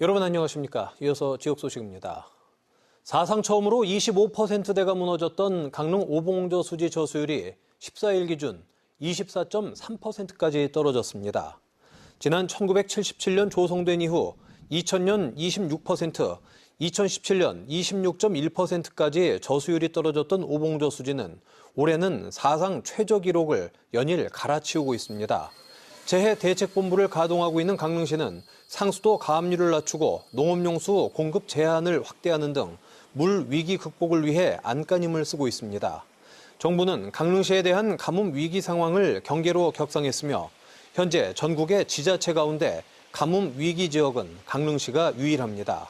여러분 안녕하십니까? 이어서 지역 소식입니다. 사상 처음으로 25%대가 무너졌던 강릉 오봉저 수지 저수율이 14일 기준 24.3%까지 떨어졌습니다. 지난 1977년 조성된 이후 2000년 26%, 2017년 26.1%까지 저수율이 떨어졌던 오봉저 수지는 올해는 사상 최저 기록을 연일 갈아치우고 있습니다. 재해 대책본부를 가동하고 있는 강릉시는 상수도 가압류를 낮추고 농업용수 공급 제한을 확대하는 등 물 위기 극복을 위해 안간힘을 쓰고 있습니다. 정부는 강릉시에 대한 가뭄 위기 상황을 경계로 격상했으며 현재 전국의 지자체 가운데 가뭄 위기 지역은 강릉시가 유일합니다.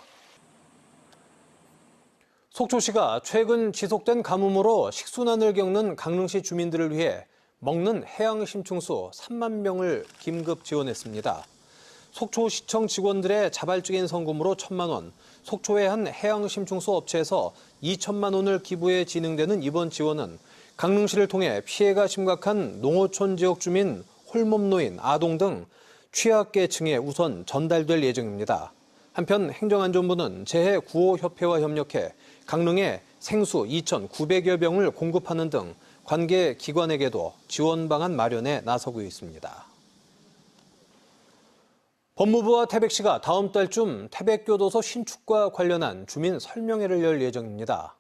속초시가 최근 지속된 가뭄으로 식순환을 겪는 강릉시 주민들을 위해 먹는 해양 심충수 3만 명을 긴급 지원했습니다. 속초시청 직원들의 자발적인 성금으로 1천만 원, 속초의 한 해양 심충수 업체에서 2천만 원을 기부해 진행되는 이번 지원은 강릉시를 통해 피해가 심각한 농어촌 지역 주민, 홀몸노인, 아동 등 취약계층에 우선 전달될 예정입니다. 한편 행정안전부는 재해 구호협회와 협력해 강릉에 생수 2,900여 병을 공급하는 등 관계 기관에게도 지원 방안 마련에 나서고 있습니다. 법무부와 태백시가 다음 달쯤 태백교도소 신축과 관련한 주민 설명회를 열 예정입니다.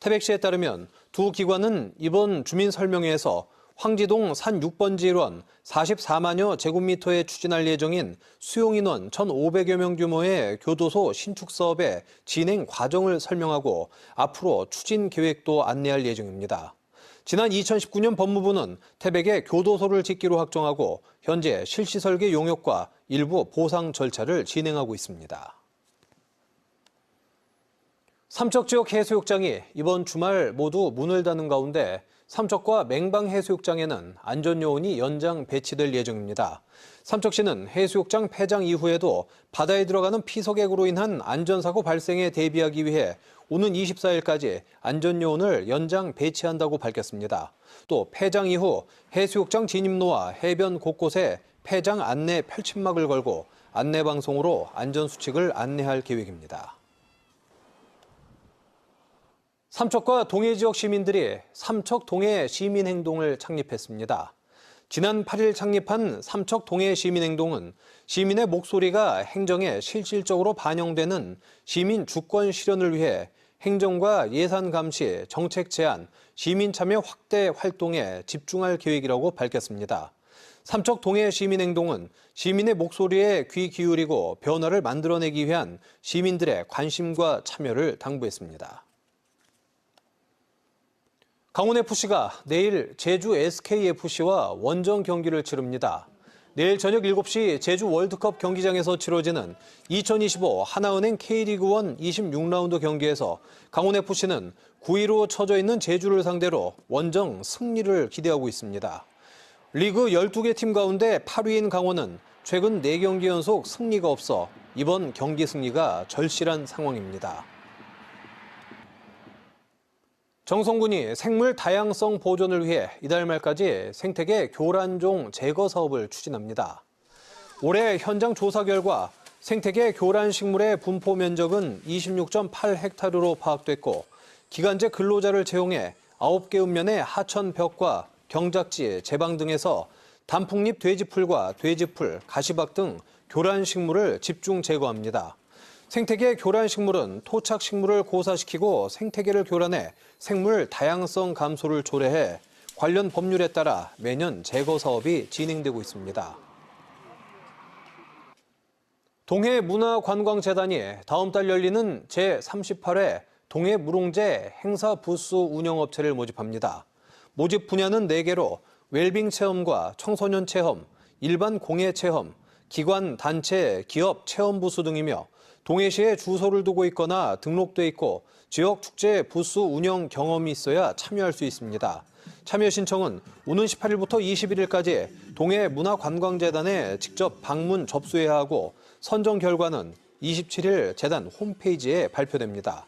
태백시에 따르면 두 기관은 이번 주민 설명회에서 황지동 산 6번지 일원 44만여 제곱미터에 추진할 예정인 수용인원 1,500여 명 규모의 교도소 신축 사업의 진행 과정을 설명하고 앞으로 추진 계획도 안내할 예정입니다. 지난 2019년 법무부는 태백에 교도소를 짓기로 확정하고 현재 실시 설계 용역과 일부 보상 절차를 진행하고 있습니다. 삼척 지역 해수욕장이 이번 주말 모두 문을 닫는 가운데 삼척과 맹방 해수욕장에는 안전 요원이 연장 배치될 예정입니다. 삼척시는 해수욕장 폐장 이후에도 바다에 들어가는 피서객으로 인한 안전사고 발생에 대비하기 위해 오는 24일까지 안전요원을 연장 배치한다고 밝혔습니다. 또 폐장 이후 해수욕장 진입로와 해변 곳곳에 폐장 안내 펼침막을 걸고 안내방송으로 안전수칙을 안내할 계획입니다. 삼척과 동해 지역 시민들이 삼척 동해 시민행동을 창립했습니다. 지난 8일 창립한 삼척 동해 시민행동은 시민의 목소리가 행정에 실질적으로 반영되는 시민 주권 실현을 위해 행정과 예산 감시, 정책 제안, 시민 참여 확대 활동에 집중할 계획이라고 밝혔습니다. 삼척 동해 시민행동은 시민의 목소리에 귀 기울이고 변화를 만들어내기 위한 시민들의 관심과 참여를 당부했습니다. 강원FC가 내일 제주 SKFC와 원정 경기를 치릅니다. 내일 저녁 7시 제주 월드컵 경기장에서 치러지는 2025 하나은행 K리그1 26라운드 경기에서 강원FC는 9위로 처져 있는 제주를 상대로 원정 승리를 기대하고 있습니다. 리그 12개 팀 가운데 8위인 강원은 최근 4경기 연속 승리가 없어 이번 경기 승리가 절실한 상황입니다. 정성군이 생물 다양성 보존을 위해 이달 말까지 생태계 교란종 제거 사업을 추진합니다. 올해 현장 조사 결과 생태계 교란 식물의 분포 면적은 26.8헥타르로 파악됐고 기간제 근로자를 채용해 9개 읍면의 하천 벽과 경작지, 제방 등에서 단풍잎 돼지풀과 돼지풀, 가시박 등 교란 식물을 집중 제거합니다. 생태계 교란 식물은 토착 식물을 고사시키고 생태계를 교란해 생물 다양성 감소를 초래해 관련 법률에 따라 매년 제거 사업이 진행되고 있습니다. 동해문화관광재단이 다음 달 열리는 제38회 동해무롱제 행사 부스 운영업체를 모집합니다. 모집 분야는 4개로 웰빙 체험과 청소년 체험, 일반 공예 체험, 기관, 단체, 기업 체험 부스 등이며 동해시에 주소를 두고 있거나 등록돼 있고 지역 축제 부스 운영 경험이 있어야 참여할 수 있습니다. 참여 신청은 오는 18일부터 21일까지 동해문화관광재단에 직접 방문 접수해야 하고 선정 결과는 27일 재단 홈페이지에 발표됩니다.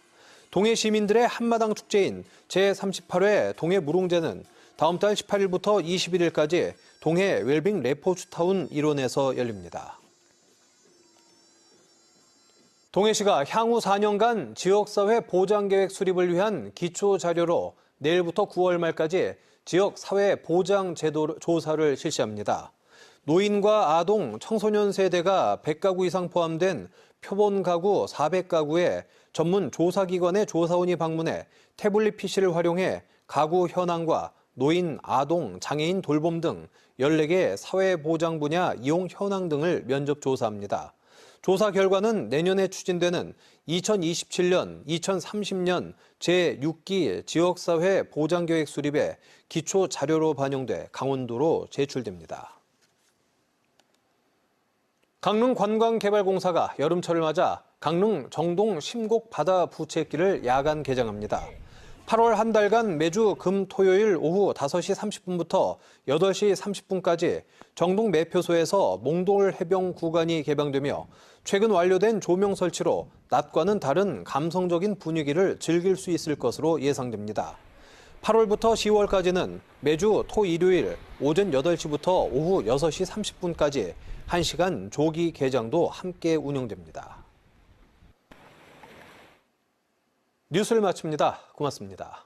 동해 시민들의 한마당 축제인 제38회 동해 무롱제는 다음 달 18일부터 21일까지 동해 웰빙 레포츠타운 일원에서 열립니다. 동해시가 향후 4년간 지역사회 보장계획 수립을 위한 기초 자료로 내일부터 9월 말까지 지역 사회 보장 제도 조사를 실시합니다. 노인과 아동, 청소년 세대가 100가구 이상 포함된 표본 가구 400가구에 전문 조사기관의 조사원이 방문해 태블릿 PC를 활용해 가구 현황과 노인, 아동, 장애인 돌봄 등 14개 사회보장 분야 이용 현황 등을 면접 조사합니다. 조사 결과는 내년에 추진되는 2027년, 2030년 제6기 지역사회 보장계획 수립에 기초 자료로 반영돼 강원도로 제출됩니다. 강릉 관광개발공사가 여름철을 맞아 강릉 정동 심곡 바다 부채길을 야간 개장합니다. 8월 한 달간 매주 금, 토요일 오후 5시 30분부터 8시 30분까지 정동 매표소에서 몽돌 해변 구간이 개방되며 최근 완료된 조명 설치로 낮과는 다른 감성적인 분위기를 즐길 수 있을 것으로 예상됩니다. 8월부터 10월까지는 매주 토, 일요일 오전 8시부터 오후 6시 30분까지 1시간 조기 개장도 함께 운영됩니다. 뉴스를 마칩니다. 고맙습니다.